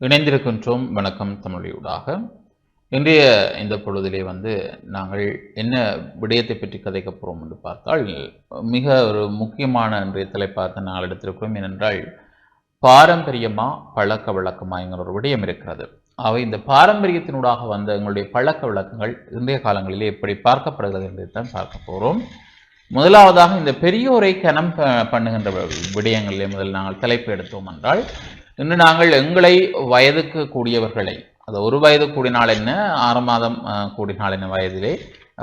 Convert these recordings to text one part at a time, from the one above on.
இணைந்திருக்கின்றோம். வணக்கம் தமிழியூடாக இன்றைய இந்த பொழுதிலே வந்து நாங்கள் என்ன விடயத்தை பற்றி கதைக்க போகிறோம் என்று பார்த்தால் மிக ஒரு முக்கியமான இன்றைய தலைப்பாக நாங்கள் எடுத்திருக்கிறோம். ஏனென்றால் பாரம்பரியமா பழக்க வழக்கமா என்கிற ஒரு விடயம் இருக்கிறது. அவை இந்த பாரம்பரியத்தினூடாக வந்த எங்களுடைய பழக்க வழக்கங்கள் இன்றைய காலங்களிலே எப்படி பார்க்கப்படுகிறது என்று தான் பார்க்க போகிறோம் முதலாவதாக இந்த பெரியோரை கனம் பண்ணுகின்ற விடயங்களிலே முதல் நாங்கள் தலைப்பு எடுத்தோம் என்றால் இன்று நாங்கள் எங்களை வயதுக்கு கூடியவர்களை அது ஒரு வயது கூடினால் என்ன ஆறு மாதம் கூடினால் என்ன வயதிலே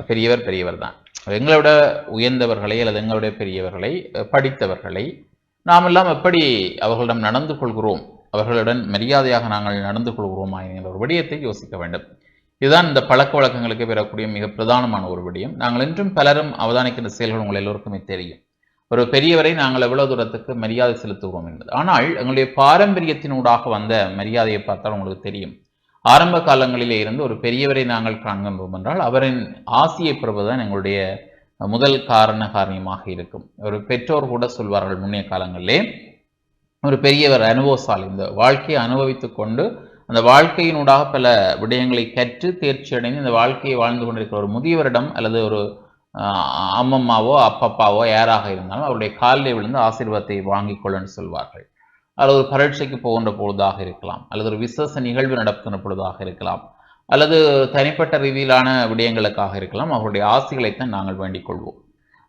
பெரியவர் பெரியவர் தான் எங்களோட உயர்ந்தவர்களை அல்லது எங்களுடைய பெரியவர்களை படித்தவர்களை நாம் எல்லாம் எப்படி அவர்களிடம் நடந்து கொள்கிறோம் அவர்களுடன் மரியாதையாக நாங்கள் நடந்து கொள்கிறோமா என்கிற ஒரு விடயத்தை யோசிக்க வேண்டும். இதுதான் இந்த பழக்க வழக்கங்களுக்கு பெறக்கூடிய மிக பிரதானமான ஒரு விடயம். நாங்கள் இன்றும் பலரும் அவதானிக்கின்ற செயல்கள் உங்கள் எல்லோருக்குமே தெரியும். ஒரு பெரியவரை நாங்கள் எவ்வளவு தூரத்துக்கு மரியாதை செலுத்துகிறோம் என்பது. ஆனால் எங்களுடைய பாரம்பரியத்தினூடாக வந்த மரியாதையை பார்த்தால் உங்களுக்கு தெரியும். ஆரம்ப காலங்களிலே இருந்து ஒரு பெரியவரை நாங்கள் காண்கின்றோம் என்றால் அவரின் ஆசியை பெறுவதுதான் எங்களுடைய முதல் காரண காரணியமாக இருக்கும். ஒரு பெற்றோர் கூட சொல்வார்கள் முன்னைய காலங்களிலே ஒரு பெரியவர் அனுபவசாலி இந்த வாழ்க்கையை அனுபவித்து கொண்டு அந்த வாழ்க்கையினூடாக பல விடயங்களை கற்று தேர்ச்சி அடைந்து இந்த வாழ்க்கையை வாழ்ந்து கொண்டிருக்கிற ஒரு முதியவரிடம் அல்லது ஒரு அம்மம்மாவோ அப்பப்பாவோ யாராக இருந்தாலும் அவருடைய காலில் விழுந்து ஆசீர்வாதத்தை வாங்கிக்கொள்ளன்னு சொல்வார்கள். அல்லது ஒரு பரீட்சைக்கு போகின்ற பொழுதாக இருக்கலாம் அல்லது ஒரு விசேஷ நிகழ்வு நடத்துகின்ற பொழுதாக இருக்கலாம் அல்லது தனிப்பட்ட ரீதியிலான விடயங்களுக்காக இருக்கலாம் அவருடைய ஆசைகளைத்தான் நாங்கள் வேண்டிக் கொள்வோம்.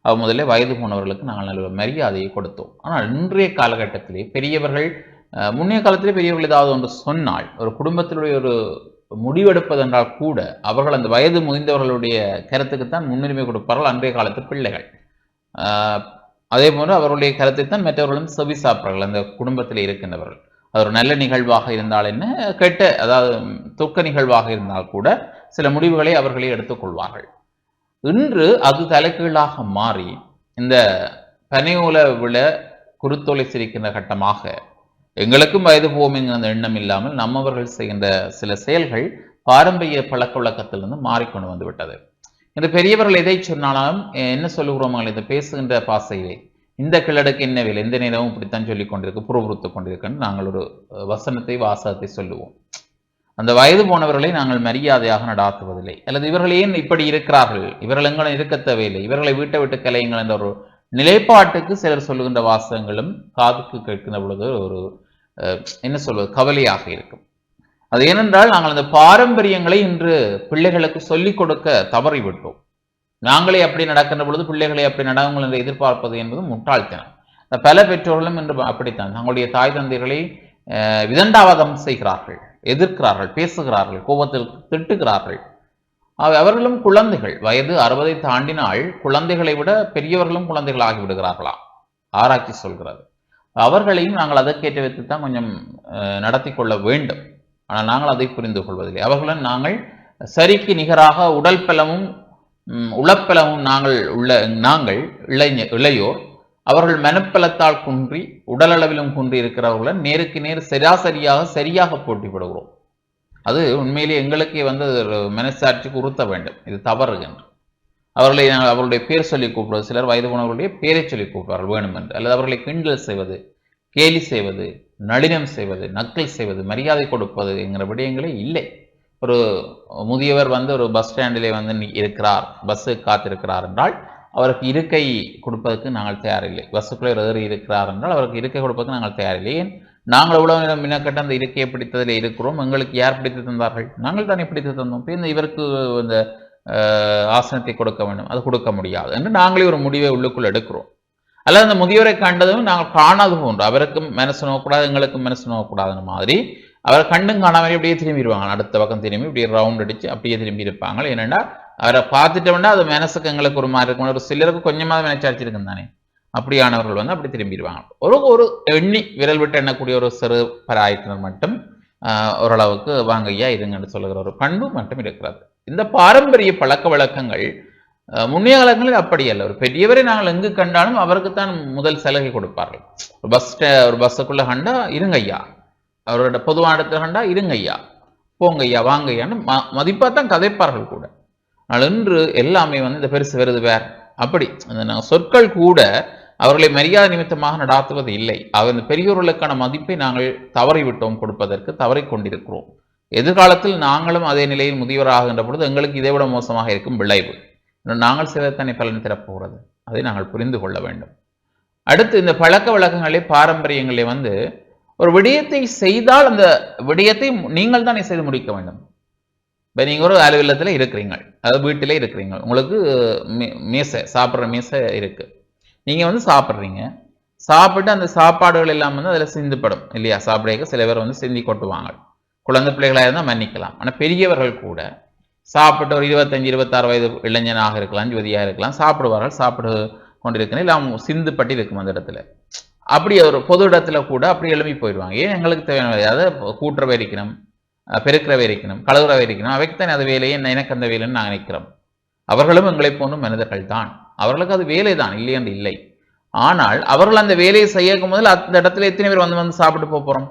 அவர் முதல்ல வயது போனவர்களுக்கு நாங்கள் நல்ல மரியாதையை கொடுத்தோம். ஆனால் இன்றைய காலகட்டத்திலே பெரியவர்கள் முன்னைய காலத்திலே பெரியவர்கள் ஏதாவது ஒன்று சொன்னால் ஒரு குடும்பத்தினுடைய ஒரு முடிவெடுப்பதென்றால் கூட அவர்கள் அந்த வயது முதிர்ந்தவர்களுடைய கருத்துக்குத்தான் முன்னுரிமை கொடுப்பார்கள் அன்றைய காலத்து பிள்ளைகள். அதே போன்று அவர்களுடைய கருத்தை தான் மற்றவர்களும் செவி சாப்பிட்றார்கள் அந்த குடும்பத்தில் இருக்கின்றவர்கள். அது ஒரு நல்ல நிகழ்வாக இருந்தால் என்ன கெட்ட அதாவது துக்க நிகழ்வாக இருந்தால் கூட சில முடிவுகளை அவர்களே எடுத்துக்கொள்வார்கள். இன்று அது தலைகீழாக மாறி இந்த பனையோல விழ குருத்தொலை சிரிக்கின்ற கட்டமாக எங்களுக்கும் வயது போகும் அந்த எண்ணம் இல்லாமல் நம்மவர்கள் செய்கின்ற சில செயல்கள் பாரம்பரிய பழக்க வழக்கத்திலிருந்து மாறிக்கொண்டு வந்து விட்டது இந்த பெரியவர்கள் எதை சொன்னாலும் என்ன சொல்லுகிறோம் இந்த பேசுகின்ற பாசையிலே இந்த கிழடுக்கு என்ன வேலை? எந்த நேரமும் இப்படித்தான் சொல்லி கொண்டிருக்கு புறபுறுத்து கொண்டிருக்குன்னு நாங்கள் ஒரு வசனத்தை வாசகத்தை சொல்லுவோம். அந்த வயது போனவர்களை நாங்கள் மரியாதையாக நடாத்துவதில்லை. அல்லது இவர்கள் ஏன் இப்படி இருக்கிறார்கள்? இவர்கள் எங்களும் இருக்க தேவையில்லை. இவர்களை வீட்டை விட்டு கலையுங்கள் என்ற ஒரு நிலைப்பாட்டுக்கு சிலர் சொல்லுகின்ற வாசகங்களும் காதுக்கு கேட்கின்ற பொழுது ஒரு என்ன சொல்வது? கவலையாக இருக்கும். அது ஏனென்றால் நாங்கள் அந்த பாரம்பரியங்களை இன்று பிள்ளைகளுக்கு சொல்லிக் கொடுக்க தவறிவிட்டோம். நாங்களே அப்படி நடக்கின்ற பொழுது பிள்ளைகளை அப்படி நடவுங்கள் என்று எதிர்பார்ப்பது என்பது முட்டாள்தனம். பல பெற்றோர்களும் இன்று அப்படித்தான். தங்களுடைய தாய் தந்தைகளை அஹ், விதண்டாவாதம் செய்கிறார்கள் எதிர்க்கிறார்கள் பேசுகிறார்கள் கோபத்தில் திட்டுகிறார்கள். அவர்களும் குழந்தைகள். வயது அறுபதை தாண்டினால் குழந்தைகளை விட பெரியவர்களும் குழந்தைகள் ஆகிவிடுகிறார்களாம் ஆராய்ச்சி சொல்கிறது. அவர்களையும் நாங்கள் அதற்கேற்ற வைத்து தான் கொஞ்சம் நடத்தி கொள்ள வேண்டும். ஆனால் நாங்கள் அதை புரிந்து கொள்வதில்லை. அவர்களும் நாங்கள் சரிக்கு நிகராக உடல் பலமும் உளப்பலமும் நாங்கள் உள்ள நாங்கள் இளைஞ இளையோர் அவர்கள் மனப்பலத்தால் குன்றி உடலளவிலும் குன்றி இருக்கிறவர்களுடன் நேருக்கு நேர் சராசரியாக சரியாக போட்டிப்படுகிறோம் அது உண்மையிலே எங்களுக்கே வந்து ஒரு மனசாட்சிக்கு உறுத்த வேண்டும். இது தவறு என்று. அவர்களை நாங்கள் அவருடைய பேர் சொல்லி கூப்பிடுவது சிலர் வயது போனவர்களுடைய பேரை சொல்லி கூப்பிடுவார்கள் வேணும் என்று அல்லது அவர்களை கிண்டல் செய்வது கேலி செய்வது நளினம் செய்வது நக்கல் செய்வது மரியாதை கொடுப்பது என்கிற விடயங்களே இல்லை. ஒரு முதியவர் வந்து ஒரு பஸ் ஸ்டாண்டிலே வந்து இருக்கிறார். பஸ்ஸு காத்திருக்கிறார் என்றால் அவருக்கு இருக்கை கொடுப்பதற்கு நாங்கள் தயாரில்லை. பஸ்ஸுக்குள்ளே ஏறி இருக்கிறார் என்றால் அவருக்கு இருக்கை கொடுப்பதற்கு நாங்கள் தயாரில்லை. ஏன்? நாங்கள் எவ்வளவு நேரம் மின்னக்கட்ட அந்த இருக்கையை பிடித்ததில் இருக்கிறோம்? எங்களுக்கு யார் பிடித்து தந்தார்கள்? நாங்கள் தானே பிடித்து தந்தோம்? இப்ப இவருக்கு இந்த ஆசனத்தை கொடுக்க வேண்டும். அது கொடுக்க முடியாது என்று நாங்களே ஒரு முடிவை உள்ளுக்குள் எடுக்கிறோம். அல்லது அந்த முதியோரை கண்டதும் நாங்கள் காணாது போன்றோம். அவருக்கும் மனசு நோக்கக்கூடாது எங்களுக்கும் மனசு நோக்கக்கூடாதுன்னு மாதிரி அவரை கண்டும் காணாமல் அப்படியே திரும்பிடுவாங்க. அடுத்த பக்கம் திரும்பி இப்படியே ரவுண்ட் அடிச்சு அப்படியே திரும்பி இருப்பாங்க. ஏனென்னா அவரை பார்த்துட்டோம்னா அது மனசுக்கு எங்களுக்கு ஒரு மாதிரி இருக்கும். ஒரு சிலருக்கு கொஞ்சமாவது நினைச்சாச்சு தானே. அப்படியானவர்கள் வந்து அப்படி திரும்பிடுவாங்க. ஒரு ஒரு எண்ணி விரல் விட்டு எண்ணக்கூடிய ஒரு சிறு பராயத்தினர் மட்டும் ஓரளவுக்கு ஓரளவுக்கு வாங்கய்யா இருங்கன்னு சொல்லுகிற ஒரு பண்பு மட்டும் இருக்கிறது. இந்த பாரம்பரிய பழக்க வழக்கங்கள் முன்னைய காலங்களில் அப்படி அல்ல. ஒரு பெரியவரை நாங்கள் எங்கு கண்டாலும் அவருக்குத்தான் முதல் சலுகை கொடுப்பார்கள். ஒரு பஸ் ஒரு பஸ்ஸுக்குள்ள கண்டா இருங்கய்யா. அவரோட பொதுவான இடத்துல கண்டா இருங்கய்யா. போங்கய்யா வாங்கய்யான்னு ம மதிப்பாக தான் கதைப்பார்கள் கூட. ஆனால் இன்று எல்லாமே வந்து இந்த பெருசு வருது வேற. அப்படி அந்த சொற்கள் கூட அவர்களை மரியாதை நிமித்தமாக நடாத்துவது இல்லை. அவர் பெரியோர்களுக்கான மதிப்பை நாங்கள் தவறிவிட்டோம் கொடுப்பதற்கு தவறி கொண்டிருக்கிறோம். எதிர்காலத்தில் நாங்களும் அதே நிலையில் முதியவராகின்ற பொழுது எங்களுக்கு இதைவிட மோசமாக இருக்கும் விளைவு. இன்னும் நாங்கள் சிலத்தனை பலன் தரப்போகிறது. அதை நாங்கள் புரிந்து கொள்ள வேண்டும். அடுத்து இந்த பழக்க வழக்கங்களே பாரம்பரியங்களே வந்து ஒரு விடயத்தை செய்தால் அந்த விடயத்தை நீங்கள் தானே செய்து முடிக்க வேண்டும். இப்போ நீங்கள் ஒரு அலுவலகத்தில் இருக்கிறீங்க. அதாவது வீட்டிலே இருக்கிறீங்க. உங்களுக்கு மே- மேசை சாப்பிட்ற மேசை இருக்கு. நீங்கள் வந்து சாப்பிட்றீங்க. சாப்பிட்டு அந்த சாப்பாடுகள் எல்லாம் வந்து அதில் சிந்துப்படும் இல்லையா? சாப்பிடக்க சில பேர் வந்து சிந்தி கொட்டுவாங்க. குழந்தை பிள்ளைகளாக இருந்தால் மன்னிக்கலாம். ஆனால் பெரியவர்கள் கூட சாப்பிட்டு ஒரு இருபத்தஞ்சி இருபத்தாறு வயது இளைஞனாக இருக்கலாம் யுவதியாக இருக்கலாம் சாப்பிடுவார்கள் சாப்பிடு கொண்டிருக்கணும் இல்லை அவங்க சிந்துப்பட்டு இருக்கும் அந்த இடத்துல. அப்படி ஒரு பொது இடத்துல கூட அப்படி எழுப்பி போயிடுவாங்க. ஏன் எங்களுக்கு தேவையான அதாவது கூட்டுறவை இருக்கணும் அஹ் பெருக்கிறவை இருக்கணும் கழுவுறவை இருக்கணும். அவைக்கு தானே அது வேலையை எனக்கு அந்த வேலைன்னு நாங்கள் நினைக்கிறோம் அவர்களும் எங்களை போன்ற மனிதர்கள் தான் அவர்களுக்கு அது வேலை தான் இல்லை என்று இல்லை. ஆனால் அவர்கள் அந்த வேலையை செய்யக்கும் முதல் அந்த இடத்துல எத்தனை பேர் வந்து வந்து சாப்பிட்டு போக போறோம்?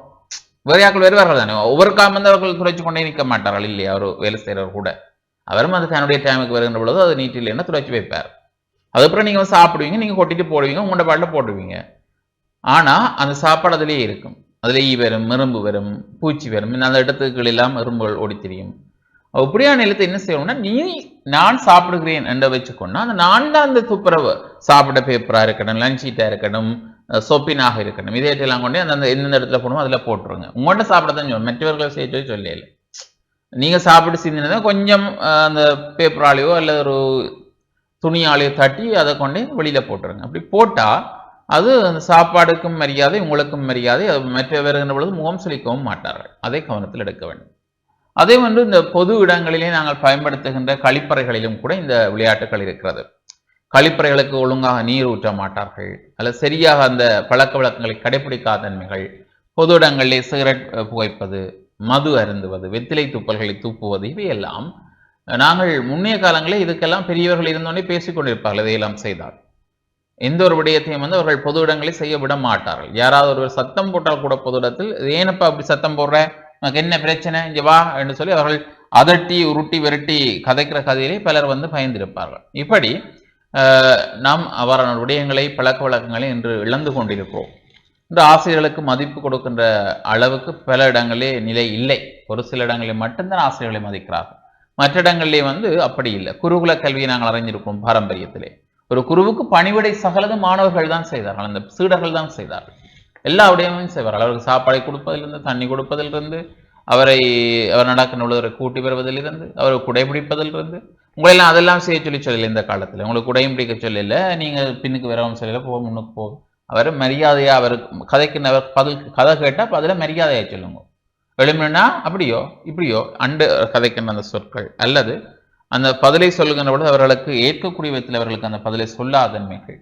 வேற வருவார்கள் தானே? ஒவ்வொரு காலம் வந்து அவர்கள் துடைச்சு கொண்டே நிற்க மாட்டார்கள் இல்லையா அவர் வேலை செய்கிறவர் கூட. அவரும் அது தன்னுடைய டைமுக்கு வருகின்ற பொழுது அது நீட்டில் துடைச்சு வைப்பார். அதுக்கப்புறம் நீங்க வந்து சாப்பிடுவீங்க நீங்க கொட்டிட்டு போடுவீங்க உங்களோட பாட்டில் போடுவீங்க ஆனா அந்த சாப்பாடு அதிலேயே இருக்கும். அதுல ஈ வரும் எறும்பு வரும் பூச்சி வரும் இந்த அந்த இடத்துக்கு எல்லாம் எறும்புகள் ஓடி தெரியும். அப்படியான நிலத்தை என்ன செய்யணும்னா நீ நான் சாப்பிடுகிறேன் என்று வச்சுக்கொண்டா அந்த நான் தான் அந்த துப்புரவு சாப்பிட பேப்பராக இருக்கணும் லஞ்ச் ஷீட்டா இருக்கட்டும் சொப்பினாக இதே இதேட்டெல்லாம் கொண்டு அந்த எந்தெந்த இடத்துல போடணும் அதில் போட்டுருங்க. உங்கள்கிட்ட சாப்பிட தான் சொல்லணும் மற்றவர்கள் செய்ய சொல்லல நீங்கள் சாப்பிட்டு சிந்தினதை கொஞ்சம் அந்த பேப்பராலேயோ அல்லது ஒரு துணியாலேயோ தட்டி அதை கொண்டு வெளியில் போட்டுருங்க. அப்படி போட்டால் அது அந்த சாப்பாடுக்கும் மரியாதை உங்களுக்கும் மரியாதை அது மற்ற வருகின்ற பொழுது முகம் சுழிக்கவும் மாட்டார்கள். அதை கவனத்தில் எடுக்க வேண்டும். அதே வந்து இந்த பொது இடங்களிலே நாங்கள் பயன்படுத்துகின்ற கழிப்பறைகளிலும் கூட இந்த விளையாட்டுகள் இருக்கிறது. கழிப்பறைகளுக்கு ஒழுங்காக நீர் ஊற்ற மாட்டார்கள். அல்லது சரியாக அந்த பழக்க வழக்கங்களை கடைபிடிக்காத தன்மைகள் பொது இடங்களிலே சிகரெட் புகைப்பது மது அருந்துவது வெத்திலை துப்பல்களை தூப்புவது இவையெல்லாம் நாங்கள் முன்னைய காலங்களில் இதுக்கெல்லாம் பெரியவர்கள் இருந்தோடனே பேசிக்கொண்டிருப்பார்கள் இதையெல்லாம் செய்தால். எந்த ஒரு விடயத்தையும் வந்து அவர்கள் பொது இடங்களில் செய்ய விட மாட்டார்கள். யாராவது ஒருவர் சத்தம் போட்டால் கூட பொது இடத்தில் ஏனப்பா அப்படி சத்தம் போடுற? உனக்கு என்ன பிரச்சனை? இங்க வா என்று சொல்லி அவர்கள் அதட்டி உருட்டி விரட்டி கதைக்கிற கதையிலே பலர் வந்து பயந்திருப்பார்கள். இப்படி ஆஹ், நாம் அவரான விடயங்களை பழக்க வழக்கங்களை இன்று இழந்து கொண்டிருக்கிறோம். இன்று ஆசிரியர்களுக்கு மதிப்பு கொடுக்கின்ற அளவுக்கு பல இடங்களிலே நிலை இல்லை. ஒரு சில இடங்களில் மட்டும்தான் ஆசிரியர்களை மதிக்கிறார்கள். மற்ற இடங்களிலே வந்து அப்படி இல்லை. குருகுல கல்வியை நாங்கள் அறிஞ்சிருக்கோம் பாரம்பரியத்திலே. ஒரு குருவுக்கு பணிவிடை சகலது மாணவர்கள் தான் செய்தார்கள். அந்த சீடர்கள் தான் செய்தார்கள். எல்லா விடயமும் செய்வார்கள் அவருக்கு சாப்பாடை கொடுப்பதிலிருந்து தண்ணி கொடுப்பதிலிருந்து அவரை அவர் நடக்க உள்ளவரை கூட்டி வருவதிலிருந்து அவரை குடைபிடிப்பதிலிருந்து. உங்களெல்லாம் அதெல்லாம் செய்ய சொல்லி சொல்லலை இந்த காலத்தில். உங்களுக்கு குடையும் பிடிக்க சொல்லல. நீங்கள் பின்னுக்கு வரவும் சொல்லல போக முன்னுக்கு போகும் அவர் மரியாதையாக அவர் கதைக்கு அவர் பதில் கதை கேட்டால் அதில் மரியாதையாக சொல்லுங்க. எழுமினா அப்படியோ இப்படியோ அண்டு கதைக்கின்ற அந்த சொற்கள். அல்லது அந்த பதிலை சொல்லுகின்ற பொழுது அவர்களுக்கு ஏற்கக்கூடிய விதத்தில் அவர்களுக்கு அந்த பதிலை சொல்லாதன்மைகள்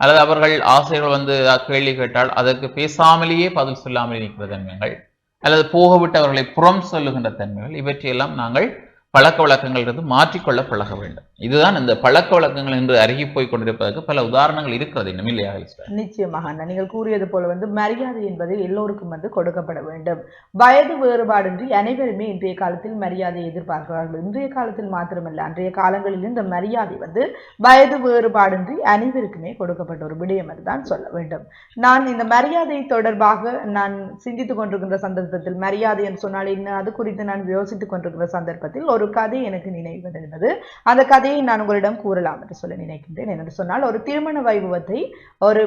அல்லது அவர்கள் ஆசிரியர்கள் வந்து கேள்வி கேட்டால் அதற்கு பேசாமலேயே பதில் சொல்லாமல் இருக்கிற தன்மைகள் அல்லது போகவிட்டு அவர்களை புறம் சொல்லுகின்ற தன்மைகள் இவற்றையெல்லாம் நாங்கள் பழக்க வழக்கங்களிலிருந்து மாற்றிக்கொள்ள பழக வேண்டும். இதுதான் இந்த பழக்க வழக்கங்கள் என்று அருகி போய் கொண்டிருப்பதற்கு பல உதாரணங்கள் இருக்கிறது இன்னும் இல்லையா நிச்சயமாக அண்ணா. நீங்கள் கூறியது போல வந்து மரியாதை என்பது எல்லோருக்கும் வந்து கொடுக்கப்பட வேண்டும். வயது வேறுபாடின்றி அனைவருமே இன்றைய காலத்தில் மரியாதையை எதிர்பார்க்கிறார்கள். இன்றைய காலத்தில் மாத்திரமல்ல அன்றைய காலங்களில் இந்த மரியாதை வந்து வயது வேறுபாடின்றி அனைவருக்குமே கொடுக்கப்பட்ட ஒரு விடயம் என்றுதான் சொல்ல வேண்டும். நான் இந்த மரியாதை தொடர்பாக நான் சிந்தித்துக் கொண்டிருக்கின்ற சந்தர்ப்பத்தில் மரியாதை என்று சொன்னால் என்ன? அது குறித்து நான் யோசித்துக் கொண்டிருக்கிற சந்தர்ப்பத்தில் ஒரு ஒரு கதை எனக்கு நினைவு வருகிறது அந்த கதையை நான் உங்களிடம் கூறலாம் என்று சொல்ல நினைக்கின்றேன். என்று சொன்னால் ஒரு திருமண வைபவத்தை ஒரு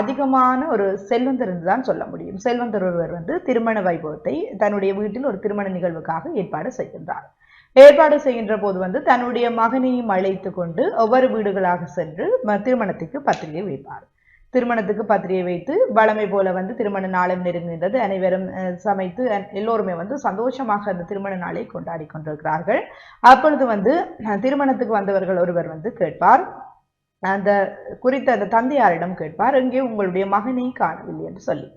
அதிகமான ஒரு செல்வந்தர் என்று தான் சொல்ல முடியும். செல்வந்தர் ஒருவர் வந்து திருமண வைபவத்தை தன்னுடைய வீட்டில் ஒரு திருமண நிகழ்வுக்காக ஏற்பாடு செய்கின்றார். ஏற்பாடு செய்கின்ற போது வந்து தன்னுடைய மகனையும் அழைத்து கொண்டு ஒவ்வொரு வீடுகளாக சென்று திருமணத்துக்கு பத்திரிகை வைப்பார். திருமணத்துக்கு பத்திரிகை வைத்து வளமை போல வந்து திருமண நாளும் நெருங்குகின்றது. அனைவரும் சமைத்து எல்லோருமே வந்து சந்தோஷமாக அந்த திருமண நாளை கொண்டாடி கொண்டிருக்கிறார்கள். அப்பொழுது வந்து திருமணத்துக்கு வந்தவர்கள் ஒருவர் வந்து கேட்பார். அந்த குறித்த அந்த தந்தையாரிடம் கேட்பார். எங்கே உங்களுடைய மகனை காணவில்லை என்று சொல்லி.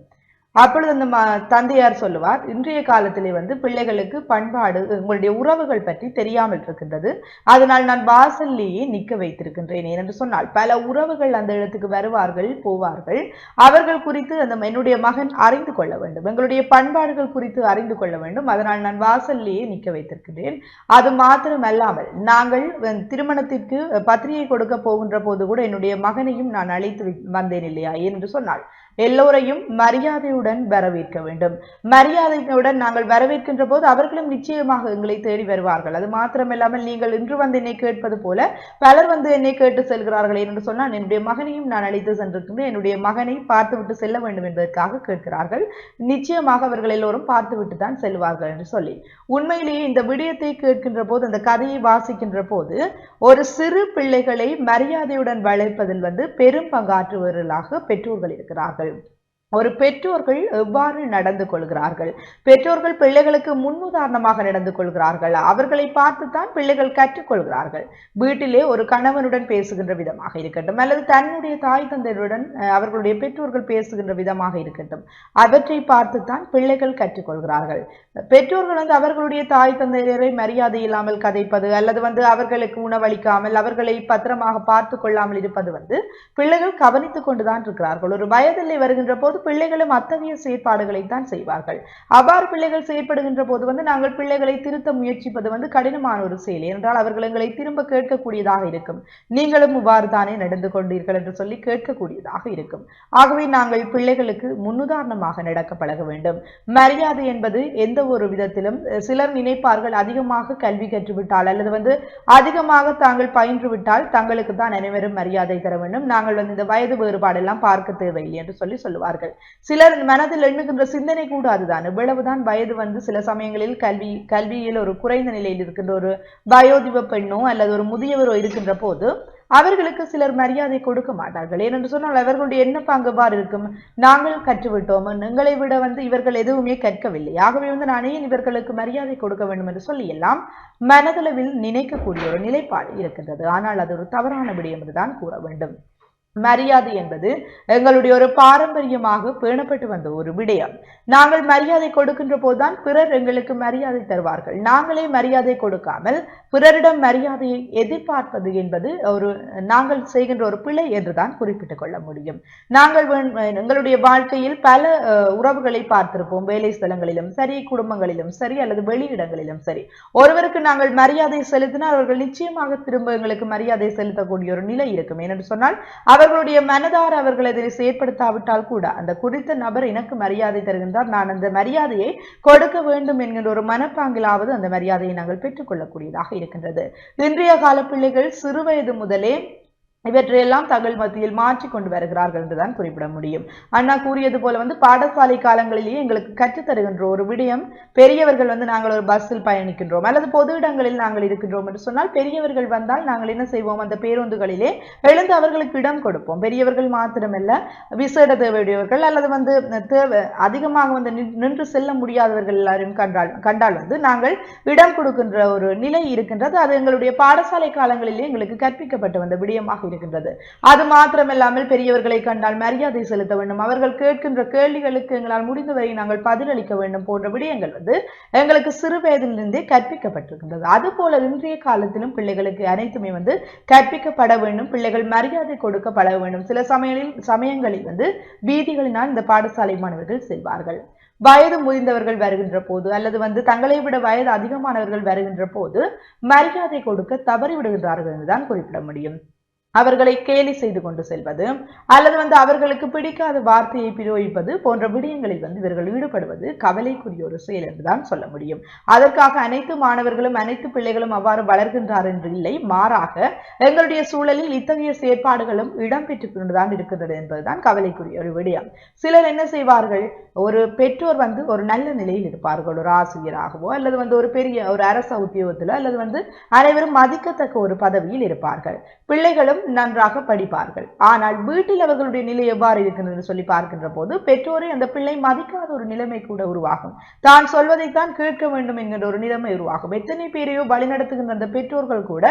அப்பொழுது அந்த தந்தையார் சொல்லுவார் இன்றைய காலத்திலே வந்து பிள்ளைகளுக்கு பண்பாடு உங்களுடைய உறவுகள் பற்றி தெரியாமல் இருக்கின்றது. அதனால் நான் வாசல்லேயே நிற்க வைத்திருக்கின்றேன் என்று சொன்னால் பல உறவுகள் அந்த இடத்துக்கு வருவார்கள் போவார்கள். அவர்கள் குறித்து அந்த என்னுடைய மகன் அறிந்து கொள்ள வேண்டும். எங்களுடைய பண்பாடுகள் குறித்து அறிந்து கொள்ள வேண்டும். அதனால் நான் வாசல்லேயே நிற்க வைத்திருக்கின்றேன். அது மாத்திரம் அல்லாமல் நாங்கள் திருமணத்திற்கு பத்திரிகை கொடுக்க போகின்ற போது கூட என்னுடைய மகனையும் நான் அழைத்து வந்தேன் இல்லையா? என்று சொன்னால் எல்லோரையும் மரியாதையுடன் வரவேற்க வேண்டும். மரியாதையுடன் நாங்கள் வரவேற்கின்ற போது அவர்களும் நிச்சயமாக எங்களை தேடி வருவார்கள். அது மாத்திரமில்லாமல் நீங்கள் இன்று வந்து என்னை கேட்பது போல பலர் வந்து என்னை கேட்டு செல்கிறார்கள் என்று சொன்னால் என்னுடைய மகனையும் நான் அழைத்து சென்றிருக்கின்றேன். என்னுடைய மகனை பார்த்துவிட்டு செல்ல வேண்டும் என்பதற்காக கேட்கிறார்கள். நிச்சயமாக அவர்கள் எல்லோரும் பார்த்துவிட்டு தான் செல்வார்கள் என்று சொல்லி. உண்மையிலேயே இந்த விடயத்தை கேட்கின்ற போது அந்த கதையை வாசிக்கின்ற போது ஒரு சிறு பிள்ளைகளை மரியாதையுடன் வளர்ப்பதில் வந்து பெரும் பங்காற்றுவர்களாக பெற்றோர்கள் இருக்கிறார்கள். about ஒரு பெற்றோர்கள் எவ்வாறு நடந்து கொள்கிறார்கள்? பெற்றோர்கள் பிள்ளைகளுக்கு முன்னுதாரணமாக நடந்து கொள்கிறார்கள். அவர்களை பார்த்துத்தான் பிள்ளைகள் கற்றுக்கொள்கிறார்கள். வீட்டிலே ஒரு கணவனுடன் பேசுகின்ற விதமாக இருக்கட்டும் அல்லது தன்னுடைய தாய் தந்தையுடன் அவர்களுடைய பெற்றோர்கள் பேசுகின்ற விதமாக இருக்கட்டும் அவற்றை பார்த்துத்தான் பிள்ளைகள் கற்றுக்கொள்கிறார்கள். பெற்றோர்கள் வந்து அவர்களுடைய தாய் தந்தையரை மரியாதை இல்லாமல் கதைப்பது அல்லது வந்து அவர்களுக்கு உணவளிக்காமல் அவர்களை பத்திரமாக பார்த்து கொள்ளாமல் இருப்பது வந்து பிள்ளைகள் கவனித்துக் கொண்டுதான் இருக்கிறார்கள். ஒரு வயதில்லை வருகின்ற போது பிள்ளைகளும் அத்தகைய செயற்பாடுகளை தான் செய்வார்கள். அவ்வாறு பிள்ளைகள் செயற்படுகின்ற போது வந்து நாங்கள் பிள்ளைகளை திருத்த முயற்சிப்பது வந்து கடினமான ஒரு செயல். என்றால் அவர்கள் எங்களை திரும்ப கேட்கக்கூடியதாக இருக்கும். நீங்களும் இவ்வாறு தானே நடந்து கொண்டீர்கள் என்று சொல்லி கேட்கக்கூடியதாக இருக்கும். ஆகவே நாங்கள் பிள்ளைகளுக்கு முன்னுதாரணமாக நடக்க பழக வேண்டும். மரியாதை என்பது எந்த ஒரு விதத்திலும் சிலர் நினைப்பார்கள் அதிகமாக கல்வி கற்றுவிட்டால் அல்லது வந்து அதிகமாக தாங்கள் பயின்று விட்டால் தங்களுக்கு தான் அனைவரும் மரியாதை தர வேண்டும். நாங்கள் வந்து இந்த வயது வேறுபாடெல்லாம் பார்க்க தேவையில்லை என்று சொல்லி சொல்லுவார்கள். சிலர் மனதில் எண்ணுகின்ற சிந்தனை கூட அதுதான். இவ்வளவுதான் வயது வந்து சில சமயங்களில் கல்வி கல்வியில் ஒரு குறைந்த நிலையில் இருக்கின்ற ஒரு வயோதிப பெண்ணோ அல்லது ஒரு முதியவரோ இருக்கின்ற போது அவர்களுக்கு சிலர் மரியாதை கொடுக்க மாட்டார்கள். ஏனென்று சொன்னால் அவர்களுடைய என்ன பங்குபாடு இருக்கும்? நாங்கள் கற்றுவிட்டோம். எங்களை விட வந்து இவர்கள் எதுவுமே கற்கவில்லை. ஆகவே வந்து நான் ஏன் இவர்களுக்கு மரியாதை கொடுக்க வேண்டும்? என்று சொல்லி எல்லாம் மனதளவில் நினைக்கக்கூடிய ஒரு நிலைப்பாடு இருக்கின்றது. ஆனால் அது ஒரு தவறான விடயம் என்றுதான் கூற வேண்டும். மரியாதை என்பது எங்களுடைய ஒரு பாரம்பரியமாக பேணப்பட்டு வந்த ஒரு விடயம். நாங்கள் மரியாதை கொடுக்கின்ற போதுதான் பிறர் எங்களுக்கு மரியாதை தருவார்கள். நாங்களே மரியாதை கொடுக்காமல் பிறரிடம் மரியாதையை எதிர்பார்ப்பது என்பது ஒரு நாங்கள் செய்கின்ற ஒரு பிழை என்றுதான் குறிப்பிட்டுக் கொள்ள முடியும். நாங்கள் எங்களுடைய வாழ்க்கையில் பல உறவுகளை பார்த்திருப்போம். வேலை ஸ்தலங்களிலும் சரி குடும்பங்களிலும் சரி அல்லது வெளியிடங்களிலும் சரி. ஒருவருக்கு நாங்கள் மரியாதை செலுத்தினால் அவர்கள் நிச்சயமாக திரும்ப எங்களுக்கு மரியாதை செலுத்தக்கூடிய ஒரு நிலை இருக்கும். ஏனென்று சொன்னால் அவர்களுடைய மனதார் அவர்கள் அதை செயற்படுத்தாவிட்டால் கூட அந்த குறித்த நபர் எனக்கு மரியாதை தருகின்றார். நான் அந்த மரியாதையை கொடுக்க வேண்டும் என்கின்ற ஒரு மனப்பாங்கிலாவது அந்த மரியாதையை நாங்கள் பெற்றுக்கொள்ளக்கூடியதாக இருக்கின்றது. இன்றைய கால பிள்ளைகள் சிறுவயது முதலே இவற்றையெல்லாம் தங்கள் மத்தியில் மாற்றி கொண்டு வருகிறார்கள் என்றுதான் குறிப்பிட முடியும். அண்ணா கூறியது போல வந்து பாடசாலை காலங்களிலேயே எங்களுக்கு கற்றுத் தருகின்ற ஒரு விடயம் பெரியவர்கள் வந்து நாங்கள் ஒரு பஸ்ஸில் பயணிக்கின்றோம். அல்லது பொது இடங்களில் நாங்கள் இருக்கின்றோம் என்று சொன்னால் பெரியவர்கள் வந்தால் நாங்கள் என்ன செய்வோம்? அந்த பேருந்துகளிலே எழுந்து அவர்களுக்கு இடம் கொடுப்போம். பெரியவர்கள் மாத்திரமல்ல விசேட தேவையுடையவர்கள் அல்லது வந்து தேவை அதிகமாக வந்து நின்று செல்ல முடியாதவர்கள் எல்லாரும் கண்டால் கண்டால் வந்து நாங்கள் இடம் கொடுக்கின்ற ஒரு நிலை இருக்கின்றது. அது எங்களுடைய பாடசாலை காலங்களிலே எங்களுக்கு கற்பிக்கப்பட்ட வந்த விடயமாக கொண்டிருக்கின்றது. அது மாத்திரமில்லாமல் பெரியவர்களை கண்டால் மரியாதை செலுத்த வேண்டும். அவர்கள் கேட்கின்ற கேள்விகளுக்கு எங்களால் முடிந்தவரை நாங்கள் பதிலளிக்க வேண்டும் போன்ற விடயங்கள் வந்து எங்களுக்கு சிறு வயதிலிருந்தே கற்பிக்கப்பட்டிருக்கின்றது. அதுபோல இன்றைய காலத்திலும் பிள்ளைகளுக்கு அனைத்துமே வந்து கற்பிக்கப்பட வேண்டும். பிள்ளைகள் மரியாதை கொடுக்க பழக வேண்டும். சில சமயங்களில் சமயங்களில் வந்து வீதிகளினால் இந்த பாடசாலை மாணவர்கள் செல்வார்கள். வயது முதிர்ந்தவர்கள் வருகின்ற போது அல்லது வந்து தங்களை விட வயது அதிகமானவர்கள் வருகின்ற போது மரியாதை கொடுக்க தவறிவிடுகின்றார்கள் என்றுதான் குறிப்பிட முடியும். அவர்களை கேலி செய்து கொண்டு செல்வது அல்லது வந்து அவர்களுக்கு பிடிக்காத வார்த்தையை பிரயோகிப்பது போன்ற விடயங்களில் வந்து இவர்கள் ஈடுபடுவது கவலைக்குரிய ஒரு செயல் என்றுதான் சொல்ல முடியும். அதற்காக அனைத்து மாணவர்களும் அனைத்து பிள்ளைகளும் அவ்வாறு வளர்கின்றார் என்று இல்லை. மாறாக எங்களுடைய சூழலில் இத்தகைய செயற்பாடுகளும் இடம்பெற்றுக் கொண்டுதான் இருக்கின்றது என்பதுதான் கவலைக்குரிய ஒரு விடயம். சிலர் என்ன செய்வார்கள்? ஒரு பெற்றோர் வந்து ஒரு நல்ல நிலையில் இருப்பார்கள். ஒரு ஆசிரியராகவோ அல்லது வந்து ஒரு பெரிய ஒரு அரச உத்தியோகத்திலோ அல்லது வந்து அனைவரும் மதிக்கத்தக்க ஒரு பதவியில் இருப்பார்கள். பிள்ளைகளும் அவர்கள் நன்றாக படிப்பார்கள். ஆனால் வீட்டில் அவர்களுடைய நிலை எவ்வாறு இருக்கின்றது சொல்லி பார்க்கின்ற போது பெற்றோரை அந்த பிள்ளை மதிக்காத ஒரு நிலைமை கூட உருவாகும். தான் சொல்வதைத்தான் கேட்க வேண்டும் என்கின்ற ஒரு நிலைமை உருவாகும். எத்தனை பேரையோ வழிநடத்துகின்ற அந்த பெற்றோர்கள் கூட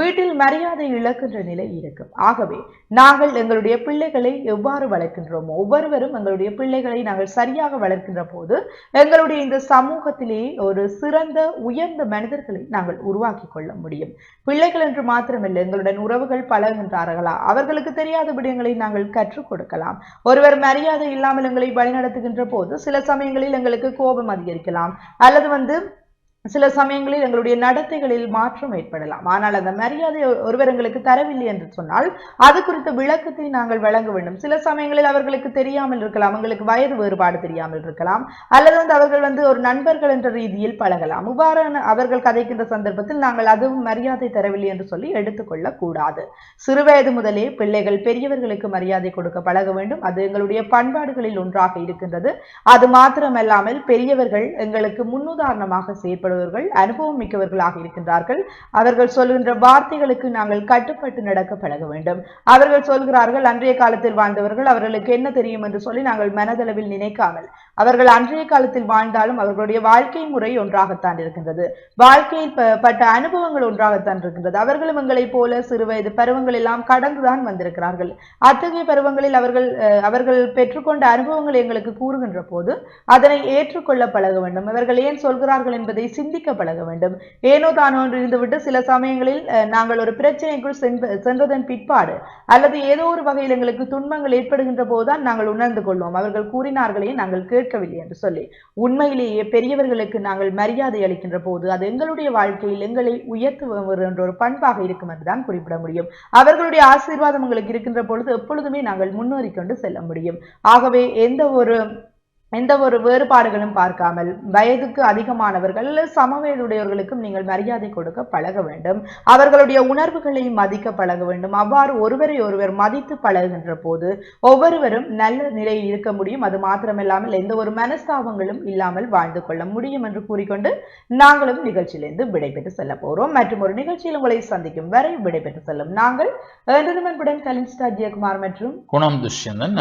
வீட்டில் மரியாதை இழக்கின்ற நிலை இருக்கும். ஆகவே நாங்கள் எங்களுடைய பிள்ளைகளை எவ்வாறு வளர்க்கின்றோமோ ஒவ்வொருவரும் எங்களுடைய பிள்ளைகளை நாங்கள் சரியாக வளர்க்கின்ற போது எங்களுடைய இந்த சமூகத்திலே ஒரு சிறந்த உயர்ந்த மனிதர்களை நாங்கள் உருவாக்கி கொள்ள முடியும். பிள்ளைகள் என்று மாத்திரமில்லை எங்களுடன் உறவுகள் பல பழகுகின்றார்களா அவர்களுக்கு தெரியாத விடயங்களை நாங்கள் கற்றுக் கொடுக்கலாம். ஒருவர் மரியாதை இல்லாமல் எங்களை வழிநடத்துகின்ற போது சில சமயங்களில் எங்களுக்கு கோபம் அதிகரிக்கலாம். அல்லது வந்து சில சமயங்களில் எங்களுடைய நடத்தைகளில் மாற்றம் ஏற்படலாம். ஆனால் அந்த மரியாதை ஒருவர் எங்களுக்கு தரவில்லை என்று சொன்னால் அது குறித்த விளக்கத்தை நாங்கள் வழங்க வேண்டும். சில சமயங்களில் அவர்களுக்கு தெரியாமல் இருக்கலாம் அவங்களுக்கு வயது வேறுபாடு தெரியாமல் இருக்கலாம் அல்லது வந்து அவர்கள் வந்து ஒரு நண்பர்கள் என்ற ரீதியில் பழகலாம். இவ்வாறான அவர்கள் கதைக்கின்ற சந்தர்ப்பத்தில் நாங்கள் அதுவும் மரியாதை தரவில்லை என்று சொல்லி எடுத்துக்கொள்ள கூடாது சிறுவயது முதலே பிள்ளைகள் பெரியவர்களுக்கு மரியாதை கொடுக்க பழக வேண்டும். அது எங்களுடைய பண்பாடுகளில் ஒன்றாக இருக்கின்றது. அது மாத்திரமல்லாமல் பெரியவர்கள் எங்களுக்கு முன்னுதாரணமாக செயற்படுபவர்கள் அனுபவம் மிக்கவர்களாக இருக்கின்றார்கள். அவர்கள் சொல்கின்ற வார்த்தைகளுக்கு நாங்கள் கட்டுப்பட்டு நடக்க பழக வேண்டும். அவர்கள் சொல்கிறார்கள் அன்றைய காலத்தில் வாழ்ந்தவர்கள் அவர்களுக்கு என்ன தெரியும்? என்று சொல்லி நாங்கள் மனதளவில் நினைக்காமல் அவர்கள் அன்றைய காலத்தில் வாழ்ந்தாலும் அவர்களுடைய வாழ்க்கை முறை ஒன்றாகத்தான் இருக்கின்றது. வாழ்க்கையில் பட்ட அனுபவங்கள் ஒன்றாகத்தான் இருக்கின்றது. அவர்களும் எங்களைப் போல சிறுவயது பருவங்கள் எல்லாம் கடந்துதான் வந்திருக்கிறார்கள். அத்தகைய பருவங்களில் அவர்கள் அவர்கள் பெற்றுக்கொண்ட அனுபவங்களை எங்களுக்கு கூறுகின்ற போது அதனை ஏற்றுக்கொள்ள பழக வேண்டும். அவர்கள் ஏன் சொல்கிறார்கள் என்பதை சிந்திக்க பழக வேண்டும். ஏனோ தானோ என்று இருந்துவிட்டு சில சமயங்களில் நாங்கள் ஒரு பிரச்சனைக்குள் சென்ற- சென்றதன் பிற்பாடு அல்லது ஏதோ ஒரு வகையில் எங்களுக்கு துன்பங்கள் ஏற்படுகின்ற போதுதான் நாங்கள் உணர்ந்து கொள்வோம். அவர்கள் கூறினார்களே நாங்கள் கேட்டு இருக்கவில்லை என்று சொல்லி உண்மையிலேயே பெரியவர்களுக்கு நாங்கள் மரியாதை அளிக்கின்ற போது அது எங்களுடைய வாழ்க்கையில் எங்களை உயர்த்துவர் என்ற ஒரு பண்பாக இருக்கும் என்றுதான் குறிப்பிட முடியும். அவர்களுடைய ஆசீர்வாதம் உங்களுக்கு இருக்கின்ற பொழுது எப்பொழுதுமே நாங்கள் முன்னேறி கொண்டு செல்ல முடியும். ஆகவே எந்த ஒரு எந்த ஒரு வேறுபாடுகளும் பார்க்காமல் வயதுக்கு அதிகமானவர்கள் சமவயதுடையவர்களுக்கும் நீங்கள் மரியாதை கொடுக்க பழக வேண்டும். அவர்களுடைய உணர்வுகளை மதிக்க பழக வேண்டும். அவ்வாறு ஒருவரை ஒருவர் மதித்து பழகுகின்ற போது ஒவ்வொருவரும் நல்ல நிலையில் இருக்க முடியும். அது மாத்திரமில்லாமல் எந்த ஒரு மனஸ்தாபங்களும் இல்லாமல் வாழ்ந்து கொள்ள முடியும் என்று கூறிக்கொண்டு நாங்களும் நிகழ்ச்சியிலிருந்து விடைபெற்று செல்ல போறோம். மற்றும் ஒரு நிகழ்ச்சியில் உங்களை சந்திக்கும் வரை விடைபெற்று செல்லும் நாங்கள் கலின்ஸ்டா ஜெயக்குமார் மற்றும் குணம் துஷ்யந்தன்.